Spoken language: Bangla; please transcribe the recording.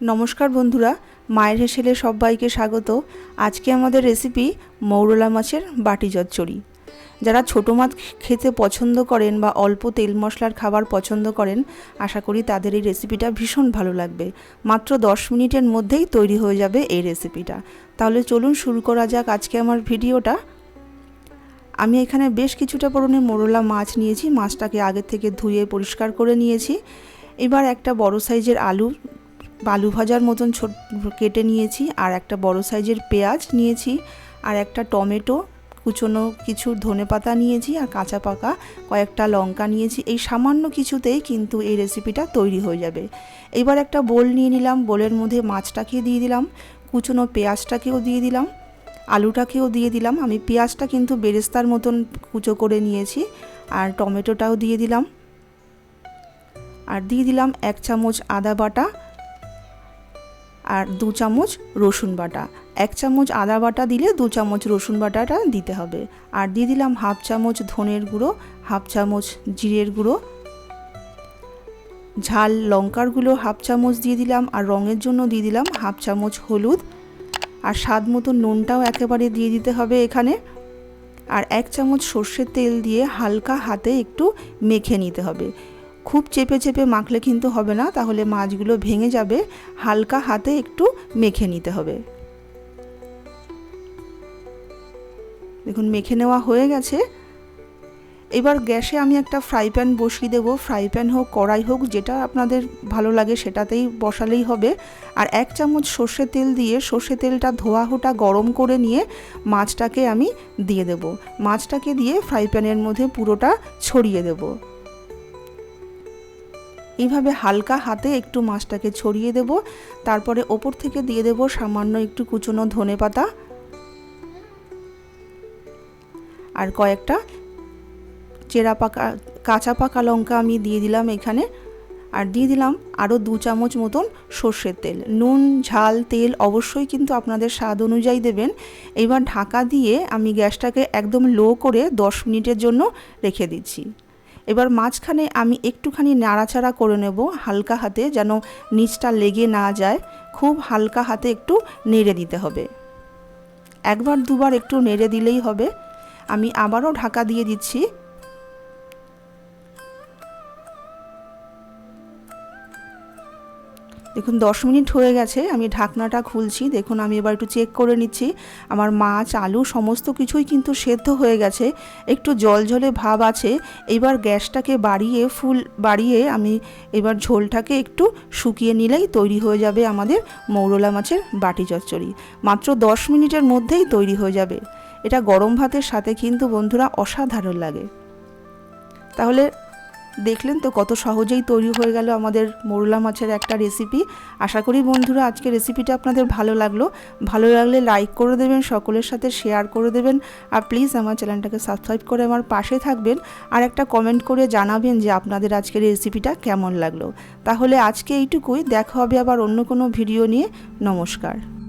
নমস্কার বন্ধুরা, মায়ের হেসেলে সবাইকে স্বাগত। আজকে আমাদের রেসিপি মৌরলা মাছের বাটি চচ্চড়ি। যারা ছোটো মাছ খেতে পছন্দ করেন বা অল্প তেল মশলার খাবার পছন্দ করেন, আশা করি তাদের এই রেসিপিটা ভীষণ ভালো লাগবে। মাত্র দশ মিনিটের মধ্যেই তৈরি হয়ে যাবে এই রেসিপিটা তাহলে চলুন শুরু করা যাক আজকে আমার ভিডিওটা। আমি এখানে বেশ কিছুটা পরিমাণে মোরলা মাছ নিয়েছি, মাছটাকে আগের থেকে ধুয়ে পরিষ্কার করে নিয়েছি। এবার একটা বড় সাইজের আলু বালু ভাজার মতন ছোট কেটে নিয়েছি, আর একটা বড় সাইজের পেঁয়াজ নিয়েছি, আর একটা টমেটো, কুচোনো কিছু ধনে পাতা নিয়েছি, আর কাঁচা পাকা কয়েকটা লঙ্কা নিয়েছি। এই সামান্য কিছুতেই কিন্তু এই রেসিপিটা তৈরি হয়ে যাবে। এবার একটা বোল নিয়ে নিলাম, বোলের মধ্যে মাছটাকে দিয়ে দিলাম, কুচোনো পেঁয়াজটাকেও দিয়ে দিলাম, আলুটাকেও দিয়ে দিলাম। আমি পেঁয়াজটা কিন্তু বেরেস্তার মতন কুচো করে নিয়েছি, আর টমেটোটাও দিয়ে দিলাম। আর দিয়ে দিলাম এক চামচ আদা বাটা আর দু চামচ রসুন বাটা। এক চামচ আদা বাটা দিলে দু চামচ রসুন বাটাটা দিতে হবে। আর দিয়ে দিলাম হাফ চামচ ধনের গুঁড়ো, হাফ চামচ জিরের গুঁড়ো। ঝাল লঙ্কার গুঁড়ো হাফ চামচ দিয়ে দিলাম আর রঙের জন্য দিয়ে দিলাম হাফ চামচ হলুদ। আর স্বাদ মতো নুনটাও একেবারে দিয়ে দিতে হবে এখানে। আর এক চামচ সর্ষের তেল দিয়ে হালকা হাতে একটু মেখে নিতে হবে। খুব চেপে চেপে মাখলে কিন্তু হবে না, তাহলে মাছগুলো ভেঙে যাবে। হালকা হাতে একটু মেখে নিতে হবে। দেখুন, মেখে নেওয়া হয়ে গেছে। এবার গ্যাসে আমি একটা ফ্রাই প্যান বসিয়ে দেবো। ফ্রাই প্যান হোক, কড়াই হোক, যেটা আপনাদের ভালো লাগে সেটাতেই বসালেই হবে। আর এক চামচ সর্ষে তেল দিয়ে সর্ষে তেলটা ধোয়া হোটা গরম করে নিয়ে মাছটাকে আমি দিয়ে দেব। মাছটাকে দিয়ে ফ্রাই প্যানের মধ্যে পুরোটা ছড়িয়ে দেবো। এইভাবে হালকা হাতে একটু মাছটাকে ছড়িয়ে দেব। তারপরে ওপর থেকে দিয়ে দেব সামান্য একটু কুচনো ধনে পাতা। আর কয়েকটা চেরা পাকা, কাঁচা পাকা লঙ্কা আমি দিয়ে দিলাম এখানে। আর দিয়ে দিলাম আরও দু চামচ মতন সর্ষের তেল। নুন, ঝাল, তেল অবশ্যই কিন্তু আপনাদের স্বাদ অনুযায়ী দেবেন। এবার ঢাকা দিয়ে আমি গ্যাসটাকে একদম লো করে দশ মিনিটের জন্য রেখে দিচ্ছি। এবার মাঝখানে আমি একটুখানি নাড়াচাড়া করে নেব হালকা হাতে যেন নিচটা লেগে না যায়। খুব হালকা হাতে একটু নেড়ে দিতে হবে। একবার দুবার একটু নেড়ে দিলেই হবে। আমি আবারও ঢাকা দিয়ে দিচ্ছি। দেখুন, দশ মিনিট হয়ে গেছে, আমি ঢাকনাটা খুলছি। দেখুন, আমি এবার একটু চেক করে নিচ্ছি। আমার মাছ, আলু সমস্ত কিছুই কিন্তু সেদ্ধ হয়ে গেছে। একটু জল ঝলে ভাব আছে। এবার গ্যাসটাকে বাড়িয়ে, ফুল বাড়িয়ে আমি এবার ঝোলটাকে একটু শুকিয়ে নিলেই তৈরি হয়ে যাবে আমাদের মৌরলা মাছের বাটি চচ্চড়ি। মাত্র দশ মিনিটের মধ্যেই তৈরি হয়ে যাবে। এটা গরম ভাতের সাথে কিন্তু বন্ধুরা অসাধারণ লাগে। তাহলে দেখলেন তো কত সহজেই তৈরি হয়ে গেল আমাদের মোরলা মাছের একটা রেসিপি আশা করি বন্ধুরা আজকে রেসিপিটা আপনাদের ভালো লাগল। ভালো লাগলে লাইক করে দেবেন, সকলের সাথে শেয়ার করে দেবেন। আর প্লিজ আমার চ্যানেলটাকে সাবস্ক্রাইব করে আমার পাশে থাকবেন। আর একটা কমেন্ট করে জানাবেন যে আপনাদের আজকের রেসিপিটা কেমন লাগল। তাহলে আজকে এইটুকুই, দেখা হবে আবার অন্য কোনো ভিডিও নিয়ে। নমস্কার।